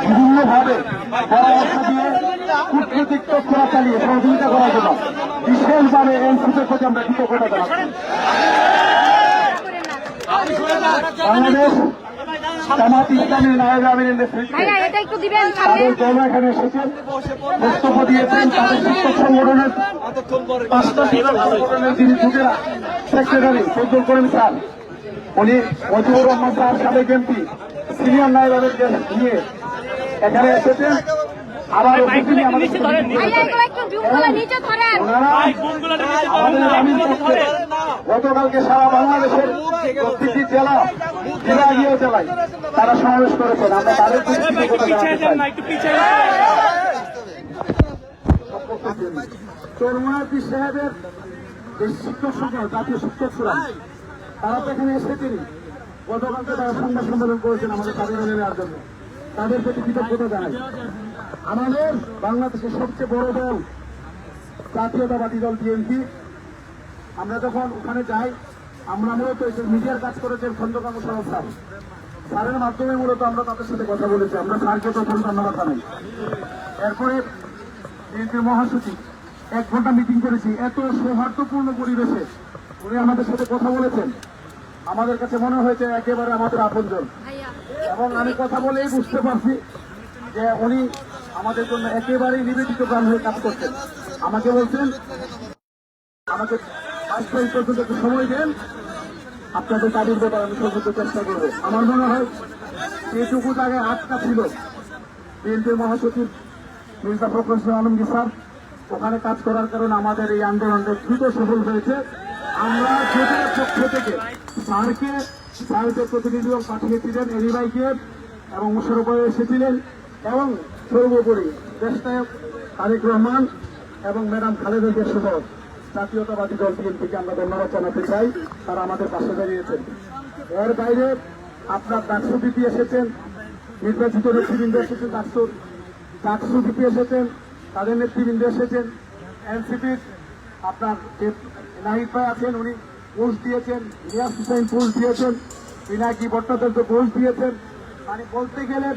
বিভিন্নভাবে পরামর্শ দিয়ে কূটনৈতিক তৎপরা চালিয়ে সহযোগিতা করার জন্য বিশেষভাবে এনসিপির প্রতি আমরা কৃতজ্ঞতা জানাচ্ছি। বাংলাদেশ জামাত ইসলামী নায়েব আমিনের নেতৃত্বে ভাইয়া এটা একটু দিবেন সামনে। তাদের দল এখানে এসেছেন বক্তব্য দিয়েছেন তাদের শিক্ষক সংগঠনের পাঁচটা শিক্ষক সংগঠনের যিনি যুগেরা সেক্রেটারি ফজল করিম স্যার। উনি মজিবুর রহমান স্যার সাবেক এমপি সিনিয়র নাইবারকে নিয়ে এখানে এসেছেন। আবার গতকালকে সারা বাংলাদেশের প্রত্যেকটি জেলা বিভাগীয় জেলায় তারা সমাবেশ করেছেন। আমরা তাদের চরমনাথী সাহেবের শিক্ষক সংঘ জাতীয় শিক্ষক ফোরাম তারা তো এখানে এসেছেন গতকালকে তারা সংবাদ সম্মেলন করেছেন আমাদের তাদের নেওয়ার জন্য। তাদের প্রতি কৃতজ্ঞতা জানাই। আমাদের বাংলাদেশের সবচেয়ে বড় দল জাতীয়তাবাদী দল বিএনপি। আমরা যখন ওখানে যাই, আমরা মূলত মিডিয়ার কাজ করেছেন সরব স্যার। স্যারের মাধ্যমে মূলত আমরা তাদের সাথে কথা বলেছি। আমরা স্যারকে প্রথম ধন্যবাদ জানাই। এরপরে বিএনপির মহাসচিব, এক ঘণ্টা মিটিং করেছি। এত সৌহার্দ্যপূর্ণ পরিবেশে উনি আমাদের সাথে কথা বলেছেন। আমাদের কাছে মনে হয়েছে একেবারে আমাদের আপনজন। এবং আমি কথা বলেই বুঝতে পারছি যে উনি আমাদের জন্য একেবারেই নিবেদিত প্রাণ হয়ে কাজ করছেন। আমাকে বলছেন আমাকে বাইশ তারিখ পর্যন্ত একটু সময় দেন আপনাদের কাজের ব্যাপারে আমি সর্বোচ্চ চেষ্টা করব। আমার মনে হয় যেটুকু জায়গায় আটকা ছিল বিএনপির মহাসচিব মির্জা ফখরুল ইসলাম আলমগীর স্যার ওখানে কাজ করার কারণে আমাদের এই আন্দোলনটা দ্রুত সফল হয়েছে। আমরা জোটের পক্ষ থেকে স্যারকে স্যারকে প্রতিনিধি দল পাঠিয়েছিলেন এরিবাইকে এবং মুশারফ ভাই এসেছিলেন এবং সর্বোপরি দেশনায়ক তারেক রহমান এবং ম্যাডাম খালেদা জিয়া জাতীয়তাবাদী দল বিএনপিকে আমরা ধন্যবাদ জানাতে চাই। তারা আমাদের পাশে দাঁড়িয়েছেন। এর বাইরে আপনার ডাকসু দিদি এসেছেন, নির্বাচিত নেতৃবৃন্দ এসেছেন ডাকসুর। ডাকসু দিদি এসেছেন, তাদের নেতৃবৃন্দ এসেছেন। এনসিপির আপনার নাহিদ ভাই আছেন, উনি পোস্ট দিয়েছেন, রিয়াজ হুসাইন পোস্ট দিয়েছেন, পিনাকি ভট্টাচার্য পোস্ট দিয়েছেন। মানে বলতে গেলে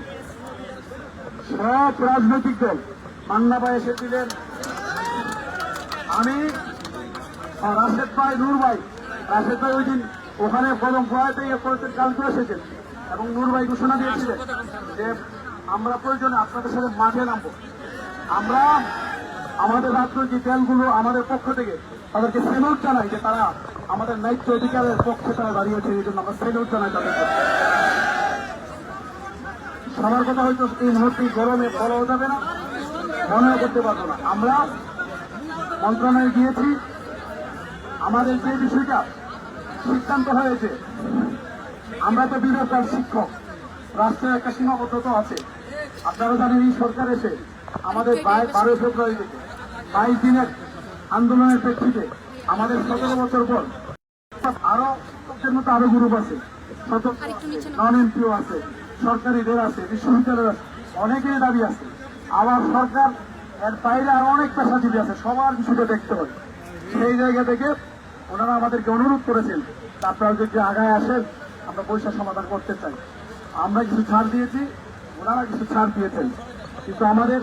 সব রাজনৈতিক দল মান্না ভাই এসেছিলেন আমি আর রাশেদ ভাই, নূর ভাই, রাশেদ ভাই ওই দিন ওখানে কলম খোয়াতে ইয়ে করেছেন, কালকে এসেছেন এবং নূর ভাই ঘোষণা দিয়েছিলেন যে আমরা প্রয়োজনে আপনাদের সাথে মাঠে নামবো। আমরা আমাদের রাজনৈতিক দলগুলো আমাদের পক্ষ থেকে তাদেরকে সেলুট জানাই যে তারা আমাদের ন্যায্য অধিকারের পক্ষে তারা দাঁড়িয়েছে এই জন্য আমরা সেলুট জানাই তাদেরকে। সবার কথা হয়তো এই মুহূর্তে গরমে বলাও যাবে না মনে করতে পারব না। আমরা মন্ত্রণালয়ে গিয়েছি, আমাদের যে বিষয়টা সিদ্ধান্ত হয়েছে, আমরা তো বিবেকার শিক্ষক, রাষ্ট্রের একটা সীমাবদ্ধতা আছে। আপনারা জানেন এই সরকার এসে আমাদের বাই- বারোই ফেব্রুয়ারি থেকে বাইশ দিনের আন্দোলনের প্রেক্ষিতে আমাদের সতেরো বছর পর আরও মতো আরও গ্রুপ আছে। নন এমপিও আছে সরকারিদের আছে বিশ্ববিদ্যালয়ের আছে অনেকের দাবি আছে। আবার সরকার এর বাইরে আরও অনেক পেশাজীবী আছে সবার বিষয়টা দেখতে হবে। সেই জায়গা থেকে ওনারা আমাদেরকে অনুরোধ করেছেন আপনারা যদি আগায় আসেন আমরা পয়সা সমাধান করতে চাই। আমরা কিছু ছাড় দিয়েছি ওনারা কিছু ছাড় দিয়েছেন। কিন্তু আমাদের